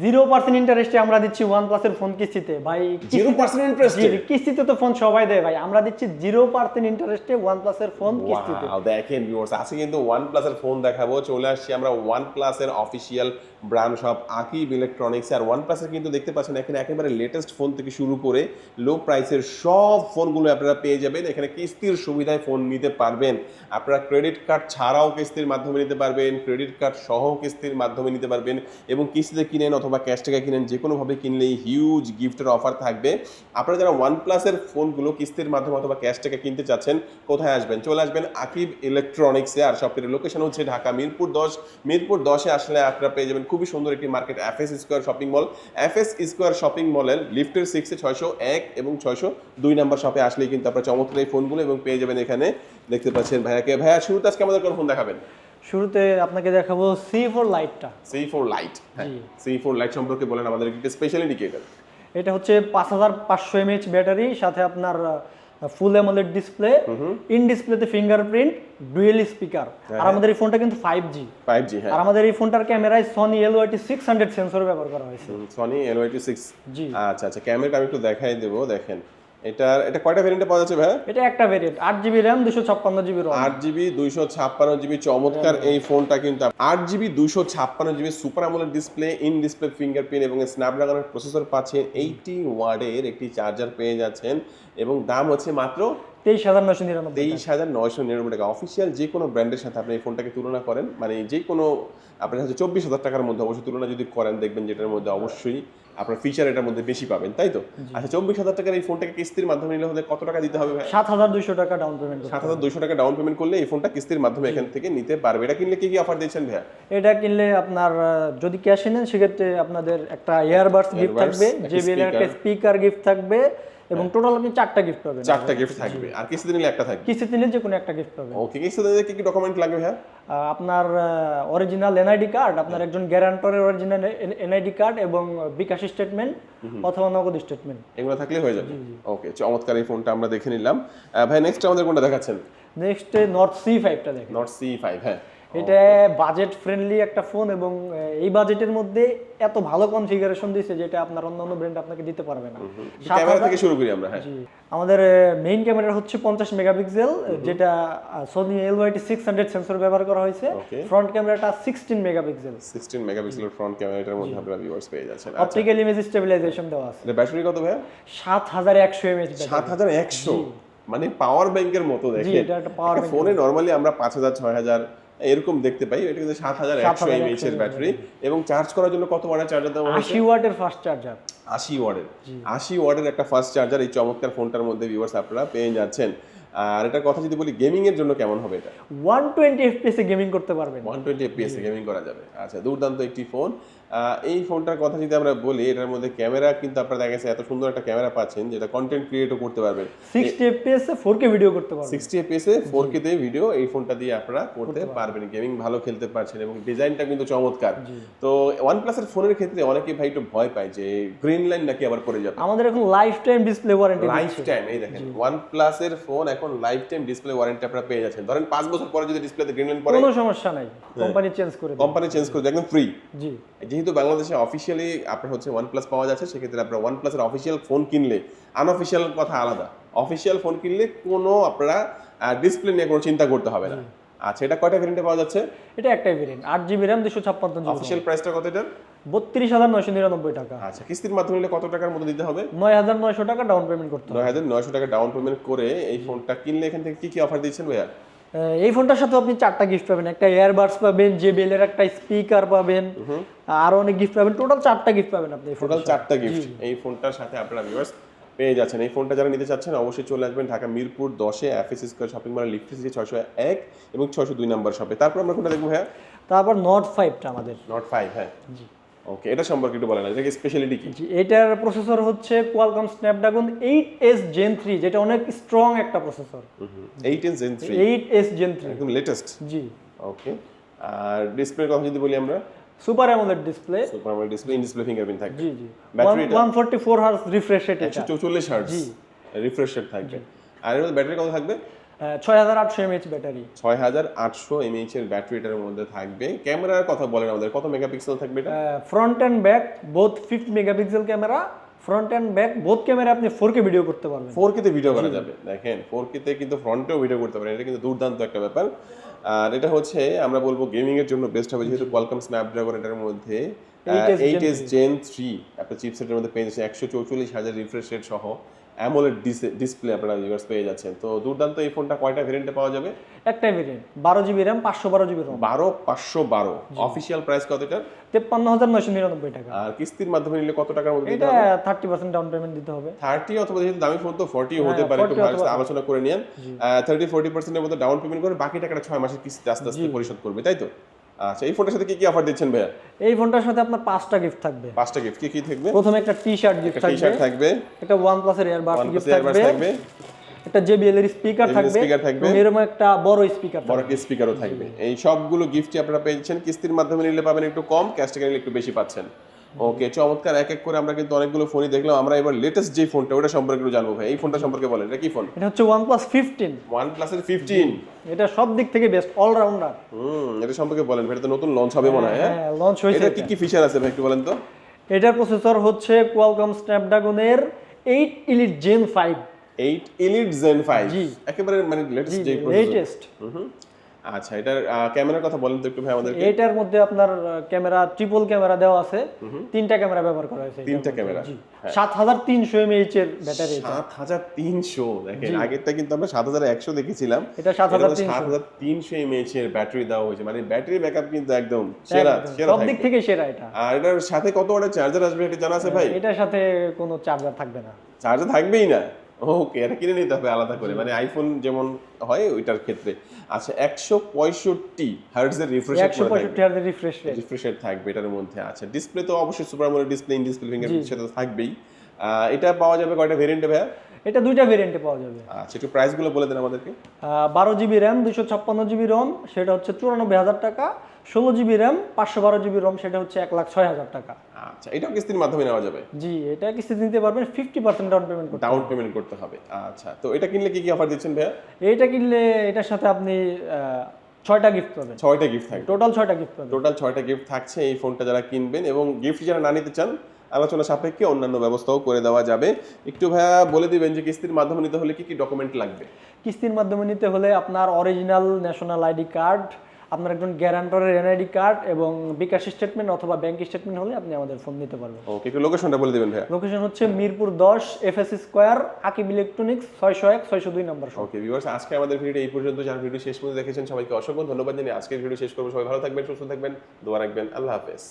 Zero percent ইন্টারেস্টে আমরা দিচ্ছি ওয়ান প্লাসের ফোন কিস্তিতে। ভাই জিরো পার্সেন্ট ইন্টারেস্ট কিস্তিতে তো ফোন সবাই দেয় ভাই। আমরা দিচ্ছি জিরো পার্সেন্ট ইন্টারেস্টে ওয়ান প্লাসের ফোন কিস্তিতে। দেখেন ভিউয়ার্স আজকে কিন্তু ওয়ান প্লাসের ফোন দেখাবো। চলে আসছি আমরা ওয়ান প্লাসের official brand shop Akib electronics আর ওয়ান প্লাসের কিন্তু দেখতে পাচ্ছেন, এখানে একেবারে লেটেস্ট ফোন থেকে শুরু করে লো প্রাইসের সব ফোনগুলো আপনারা পেয়ে যাবেন। এখানে কিস্তির সুবিধায় ফোন নিতে পারবেন? আপনারা ক্রেডিট কার্ড ছাড়াও কিস্তির মাধ্যমে নিতে পারবেন? ক্রেডিট কার্ড সহ কিস্তির মাধ্যমে নিতে পারবেন? এবং কিস্তিতে কিনেন অথবা ক্যাশ টাকা কিনেন যে কোনোভাবে কিনলেই হিউজ গিফটের অফার থাকবে। আপনারা যারা ওয়ান প্লাসের ফোনগুলো কিস্তির মাধ্যমে অথবা ক্যাশ টাকা কিনতে চাচ্ছেন, কোথায় আসবেন? চলে আসবেন আকিব ইলেকট্রনিক্সে আর শপটির লোকেশন হচ্ছে ঢাকা মিরপুর দশ। মিরপুর দশে আসলে আপনারা পেয়ে যাবেন খুবই সুন্দর একটি market F S square shopping mall F S square shopping মলের লিফটের সিক্সে ছয়শো এক এবং ছয়শো দুই নাম্বার শপে আসলেই কিন্তু আপনার চমৎকার এই ফোনগুলো এবং পেয়ে যাবেন এখানে। দেখতে পাচ্ছেন ভাইয়াকে। ভাইয়া শুরুতে আজকে আমাদের কোন ফোন দেখাবেন? শুরুতে আপনাকে দেখাবো সি ফোর লাইটটা সি ফোর লাইট হ্যাঁ। সি ফোর লাইট সম্পর্কে বলেন আমাদের কি এটা এটা হচ্ছে পাঁচ হাজার পাঁচশো এমএইচ ব্যাটারি সাথে আপনার ফুল অ্যামোলেড ডিসপ্লে ইন ডিসপ্লেতে ফিঙ্গারপ্রিন্ট ডুয়েল স্পিকার আর আমাদের এই ফোনটা কিন্তু ফাইভ জি ফাইভ জি হ্যাঁ। আর আমাদের এই ফোনটার ক্যামেরায় Sony L Y T six hundred sensor ব্যবহার করা হয়েছে। সনি LYT 6 জি। আচ্ছা আচ্ছা ক্যামেরাটা আমি একটু দেখাই দেব দেখেন। এটার এটা কয়টা ভেরিয়েন্টে পাওয়া যাচ্ছে ভাই এটা একটা ভেরিয়েন্ট আট জিবি র্যাম দুশো ছাপ্পান্ন জিবি রম আট জিবি দুইশো ছাপ্পান্ন জিবি চমৎকার এই ফোনটা কিন্তু আট জিবি দুইশো ছাপ্পান্ন GB super AMOLED display in display fingerprint এবং স্ন্যাপড্রাগনের প্রসেসর পাচ্ছেন এইটি ওয়ার্ডের একটি চার্জার পেয়ে যাচ্ছেন এবং দাম হচ্ছে মাত্র তেইশ হাজার নশো নিরানব্বই তেইশ হাজার নয়শো নিরানব্বই টাকা। অফিসিয়াল যে কোনো ব্র্যান্ডের সাথে আপনি এই ফোনটাকে তুলনা করেন মানে যে কোনো আপনার হচ্ছে চব্বিশ হাজার টাকার মধ্যে অবশ্যই তুলনা যদি করেন দেখবেন যেটার মধ্যে অবশ্যই আপনার ফিচার এটার মধ্যে বেশি পাবেন তাই তো? আচ্ছা চব্বিশ হাজার টাকার এই ফোনটাকে কিস্তির মাধ্যমে নিলে হলে কত টাকা দিতে হবে সাত হাজার দুইশো টাকা ডাউন পেমেন্ট সাত হাজার দুইশো টাকা ডাউন পেমেন্ট করলে এই ফোনটা কিস্তির মাধ্যমে এখান থেকে নিতে পারবে। এটা কিনলে কি কি অফার দিচ্ছেন ভাইয়া? এটা কিনলে আপনার যদি ক্যাশে নেন সেক্ষেত্রে আপনাদের একটা ইয়ারবাডস গিফট থাকবে জেবিএল একটা স্পিকার গিফট থাকবে এবং টোটাল আপনি চারটা গিফট পাবেন চারটা গিফট থাকবে। আর কিস্তিতে নিলে একটা থাকবে। কিস্তিতে নিলে যে কোনো একটা গিফট পাবেন। ওকে কিস্তিতে নিলে কি কি ডকুমেন্ট লাগবে আহ, আপনার অরিজিনাল এনআইডি কার্ড আপনার একজন গ্যারান্টরের অরিজিনাল এনআইডি কার্ড এবং বিকাশ স্টেটমেন্ট অথবা নগদ স্টেটমেন্ট এগুলো থাকলে হয়ে যাবে। ওকে চমৎকার এই ফোনটা আমরা দেখে নিলাম। ভাই নেক্সট আমাদের কোনটা দেখাচ্ছেন? নেক্সট নর্থ সি ফাইভটা দেখেন। নর্থ সি ফাইভ হ্যাঁ। এটা বাজেট ফ্রেন্ডলি একটা ফোন এবং এই বাজেটের মধ্যে এত ভালো কনফিগারেশন দিয়েছে যেটা আপনার অন্যান্য ব্র্যান্ড আপনাকে দিতে পারবে না। ক্যামেরা থেকে শুরু করি আমরা হ্যাঁ। আমাদের মেইন ক্যামেরা হচ্ছে পঞ্চাশ মেগাপিক্সেল যেটা Sony L Y T six hundred sensor ব্যবহার করা হয়েছে। ফ্রন্ট ক্যামেরাটা সিক্সটিন মেগাপিক্সেল। সিক্সটিন মেগাপিক্সেলের ফ্রন্ট ক্যামেরাটার মধ্যে আপনারা ভিউয়ার্স পেয়ে যাচ্ছেন। অপটিক্যাল ইমেজ স্টেবিলাইজেশন দেওয়া আছে। এটা ব্যাটারি কত এমএচ সাত হাজার একশো মানে পাওয়ার ব্যাংকের মতো দেখে এটা একটা bank ফোনে নরমালি আমরা পাঁচ হাজার ছয় হাজার এরকম দেখতে পাই। এটা কিন্তু সাত হাজার একশো 7100 এমএইচ এর ব্যাটারি এবং চার্জ করার জন্য কত ওয়াটের চার্জার দেওয়া আশি ওয়াটের ফাস্ট চার্জার আশি ওয়াটের আশি ওয়াটের একটা ফাস্ট চার্জার এই চমৎকার ফোনটার মধ্যে ভিউয়ার্স আপনারা পেয়ে যাচ্ছেন। আর এটা কথা যদি বলি গেমিং এর জন্য কেমন হবে এটা? ওয়ান টোয়েন্টি এফপিএস এ গেমিং করতে পারবেন। ওয়ান টোয়েন্টি এ গেমিং করা যাবে। আচ্ছা দুর্দান্ত একটি ফোন এই ফোনটার কথা যদি আমরা বলি এটার মধ্যে ক্যামেরা কিন্তু আপনারা দেখা গেছে এত সুন্দর একটা ক্যামেরা পাচ্ছেন যেটা কন্টেন্ট ক্রিয়েটও করতে পারবেন। সিক্সটি এফপিএস এ ফোর কে ভিডিও করতে পারবেন। সিক্সটি এফপিএস এ ফোর কে ভিডিও এই ফোনটা দিয়ে আপনারা করতে পারবেন। গেমিং ভালো খেলতে পারছেন এবং ডিজাইনটা কিন্তু চমৎকার। তো ওয়ান প্লাসের ফোনের ক্ষেত্রে অনেকে ভাই একটু ভয় পায় যে গ্রিন লাইন নাকি আবার পড়ে যাবে। আমাদের এখন lifetime display warranty lifetime এই দেখেন ওয়ান প্লাসের ফোন এখন লাইফ টাইম ডিসপ্লে ওয়ারেন্টি আপনারা পেয়ে যাচ্ছেন। ধরেন পাঁচ বছর পরে যদি ডিসপ্লেতে গ্রিন লাইন পড়ে কোনো সমস্যা নাই। কোম্পানি চেঞ্জ করে কোম্পানি চেঞ্জ করে একদম ফ্রি জি। যেহেতু বাংলাদেশে অফিসিয়ালি আপনার হচ্ছে ওয়ান প্লাস পাওয়া যাচ্ছে সেক্ষেত্রে আপনার ওয়ান প্লাসের অফিসিয়াল ফোন কিনলে আনঅফিসিয়াল কথা আলাদা অফিসিয়াল ফোন কিনলে কোনো আপনারা ডিসপ্লে নিয়ে কোনো চিন্তা করতে হবে না। আচ্ছা এটা কয়টা ভেরিয়েন্টে পাওয়া যাচ্ছে? এটা একটাই ভেরিয়েন্ট আট জিবি র্যাম দুশো ছাপ্পান্ন জিবি অফিসিয়াল প্রাইসটা কত এটা বত্রিশ হাজার নয়শো নিরানব্বই টাকা। আচ্ছা কিস্তির মাধ্যমে নিলে কত টাকার মতো দিতে হবে? নয় হাজার নয়শো টাকা ডাউন পেমেন্ট করতে হবে। নয় হাজার নয়শো টাকা ডাউন পেমেন্ট করে এই ফোনটা কিনলে এখান থেকে কি কি অফার দিচ্ছেন ভাইয়া? এই ফোনটার সাথে আপনি চারটা গিফট পাবেন। একটা এয়ারবাডস পাবেন জেবিএল এর একটা স্পিকার পাবেন আরও অনেক গিফট পাবেন। টোটাল চারটা গিফট পাবেন আপনি টোটাল চারটা গিফট এই ফোনটার সাথে আপনারা ভিউয়ার্স পেয়ে যাচ্ছেন। এই ফোনটা যারা নিতে চাচ্ছেন অবশ্যই চলে আসবেন ঢাকা মিরপুর দশে এফএস স্কোয়ার শপিং মলে লিফট সিটি ছয়শো এক এবং ছয়শো দুই নাম্বার শপে তারপর আমরা কোনটা দেখব হ্যাঁ তারপর নট ফাইভটা আমাদের। নট ফাইভ হ্যাঁ। ওকে এটা সম্পর্কে একটু বলেন এটা স্পেশালিটি কি? জি এটার প্রসেসর হচ্ছে Qualcomm Snapdragon eight S gen three যেটা অনেক স্ট্রং একটা processor eight inch gen three eight S gen three একদম লেটেস্ট জি। ওকে আর ডিসপ্লের কথা যদি বলি আমরা? Super AMOLED display super AMOLED display in display fingerprint থাকবে। জি জি। ব্যাটারিটা one forty four hertz refresh rate এটা। চৌচল্লিশ হার্টজ রিফ্রেশ রেট থাকবে। আর এর ব্যাটারি কত থাকবে? ছয় হাজার আটশো এমএইচ ব্যাটারি। ছয় হাজার আটশো এমএইচ এর ব্যাটারিটার মধ্যে থাকবে। ক্যামেরার কথা বলেন আমাদের কত মেগাপিক্সেল থাকবে এটা? Front and back both fifty megapixel camera front and back both camera আপনি ফোর কে ভিডিও করতে পারবেন। ফোর তে ভিডিও করা যাবে। দেখেন ফোর তে কিন্তু ফ্রন্টেও ভিডিও করতে পারেন। এটা কিন্তু দুর্দান্ত একটা ব্যাপার। আর এটা হচ্ছে আমরা বলব গেমিং এর জন্য বেস্ট হবে যেহেতু কোয়ালকম স্ন্যাপড্রাগন এটার মধ্যে 8S Gen eight S gen three আপনার চিপসেটের মধ্যে পেয়ে যাচ্ছেন একশো চৌচল্লিশ হাজার রিফ্রেশ রেট সহ। অ্যামোলেড ডিসপ্লে আপনারা ভিউয়ার্স পেয়ে যাচ্ছেন। তো দুর্দান্ত এই ফোনটা কয়টা ভেরিয়েন্টে পাওয়া যাবে? একটাই ভেরিয়েন্ট বারো জিবি র্যাম পাঁচশো বারো জিবি রম বারো পাঁচশো বারো। অফিসিয়াল প্রাইস কত এটার? তেপ্পান্ন হাজার নয়শো নিরানব্বই টাকা। আর কিস্তির মাধ্যমে নিলে কত টাকার মধ্যে এটা হবে? থার্টি পার্সেন্ট ডাউন পেমেন্ট দিতে হবে। থার্টি অথবা যেহেতু দামি ফোন তো ফোর্টি হতে হ্যাঁ, পারে একটু 40 ভাইয়ের সাথে অথবা- আলোচনা করে নিন থার্টি ফোর্টি পার্সেন্টের মধ্যে ডাউন পেমেন্ট করে বাকি টাকাটা ছয় মাসের কিস্তি আস্তে আস্তে পরিশোধ করবে তাই তো? আচ্ছা এই ফোনটার সাথে কি কি অফার দিচ্ছেন ভাইয়া? এই ফোনটার সাথে আপনার পাঁচটা গিফট থাকবে। পাঁচটা গিফট কি কি থাকবে? প্রথমে একটা টি শার্ট গিফট থাকবে। টি থাকবে। শার্ট থাকবে একটা ওয়ানের এয়ারবাড গিফট থাকবে। থাকবে। একটা JBL এর স্পিকার থাকবে। স্পিকার থাকবে। এরকম একটা বড় স্পিকার বড় একটা স্পিকারও থাকবে। এই সবগুলো গিফটই আপনারা পেয়েছেন কিস্তির মাধ্যমে নিলে পাবেন একটু কম ক্যাশ টাকা নিলে একটু বেশি পাচ্ছেন। ওকে চমৎকার এক এক করে আমরা কিন্তু অনেকগুলো ফোনই দেখলাম। আমরা এবার লেটেস্ট যে ফোনটা ওটা সম্পর্কে জানব ভাই। এই ফোনটা সম্পর্কে বলেন এটা কি ফোন? এটা হচ্ছে প্লাস ফিফটিন ওয়ান প্লাসের ফিফটিন এটা সব দিক থেকে বেস্ট অলরাউন্ডার হুম এটা সম্পর্কে বলেন ভাই এটা তো নতুন লঞ্চ হবে মনে হয় হ্যাঁ? হ্যাঁ লঞ্চ হয়েছে এটা কি কি ফিচার আছে ভাই একটু বলেন তো? এটার প্রসেসর হচ্ছে Qualcomm স্ন্যাপড্রাগনের eight elite gen five eight elite gen five জি। একেবারে মানে লেটেস্ট যে লেটেস্ট হুম। আচ্ছা এটার ক্যামেরার কথা বলেন তো একটু ভাই আমাদেরকে। এটার মধ্যে আপনার ক্যামেরা ট্রিপল ক্যামেরা দেওয়া আছে। তিনটা ক্যামেরা ব্যবহার করা হয়েছে তিনটা ক্যামেরা। সাত হাজার তিনশো এমএইচ এর ব্যাটারি সাত হাজার তিনশো দেখেন আগেরটা কিন্তু আমরা সাত হাজার একশো দেখেছিলাম। এটা 7300 সাত হাজার তিনশো। এমএইচ এর ব্যাটারি দেওয়া হয়েছে। মানে ব্যাটারি ব্যাকআপ কিন্তু একদম সেরা সেরা সব দিক থেকে সেরা এটা। আর এটার সাথে কত ওয়াটের চার্জার আসবে এটা জানা আছে ভাই? এটার সাথে কোনো চার্জার থাকবে না। চার্জার থাকবেই না। ওকে এটা কিনে নিতে হবে আলাদা করে। মানে আইফোন যেমন হয় ওইটার ক্ষেত্রে। আচ্ছা একশো পঁয়ষট্টি হার্টজের রিফ্রেশ একশো পঁয়ষট্টি হাজার রিফ্রেশ রেট থাকবে এটার মধ্যে। আচ্ছা ডিসপ্লে তো অবশ্যই super display in display fingerprint সেটা তো থাকবেই। এটা পাওয়া যাবে কয়টা ভেরিয়েন্টে ভাইয়া? এটা দুইটা ভেরিয়েন্টে পাওয়া যাবে। আচ্ছা একটু প্রাইসগুলো বলে দেন আমাদেরকে। বারো জিবি র্যাম দুশো ছাপ্পান্ন জিবি রম সেটা হচ্ছে চুরানব্বই হাজার টাকা। ষোলো জিবি র্যাম পাঁচশো বারো জিবি রম সেটা হচ্ছে এক লাখ ছয় হাজার টাকা। আচ্ছা এটাও কিস্তির মাধ্যমে নেওয়া যাবে? জি এটা কিস্তি নিতে পারবেন ফিফটি পার্সেন্ট ডাউন পেমেন্ট করতে ডাউন পেমেন্ট করতে হবে আচ্ছা। তো এটা কিনলে কি কি অফার দিচ্ছেন ভাইয়া? এইটা কিনলে এটার সাথে আপনি ছয়টা গিফট পাবেন। ছয়টা গিফট থাকবে। টোটাল ছয়টা গিফট পাবেন। টোটাল ছয়টা গিফট থাকছে এই ফোনটা যারা কিনবেন এবং গিফট যারা না নিতে চান আলোচনা সাপেক্ষে অন্যান্য ব্যবস্থাও করে দেওয়া যাবে। একটু ভাইয়া বলে দিবেন যে কিস্তির মাধ্যমে নিতে হলে কি কি ডকুমেন্ট লাগবে? কিস্তির মাধ্যমে নিতে হলে আপনার অরিজিনাল ন্যাশনাল আইডি কার্ড আপনার একজন গ্যারান্টরের এনআইডি কার্ড এবং বিকাশ স্টেটমেন্ট অথবা ব্যাংক স্টেটমেন্ট হলে আপনি আমাদের ফোন নিতে পারবেন। ওকে একটু লোকেশনটা বলে দিবেন ভাইয়া। লোকেশন হচ্ছে মিরপুর দশ এফএস স্কয়ার আকিব ইলেকট্রনিক্স ছয়শো এক ছয়শো দুই নম্বর শপ ওকে ভিউয়ার্স আজকে আমাদের ভিডিও এই পর্যন্ত। যারা ভিডিও শেষ পর্যন্ত দেখেছেন সবাইকে অসংখ্য ধন্যবাদ জানিয়ে আজকের ভিডিও শেষ করব। সবাই ভালো থাকবেন সুস্থ থাকবেন দোয়া রাখবেন। আল্লাহ হাফেজ।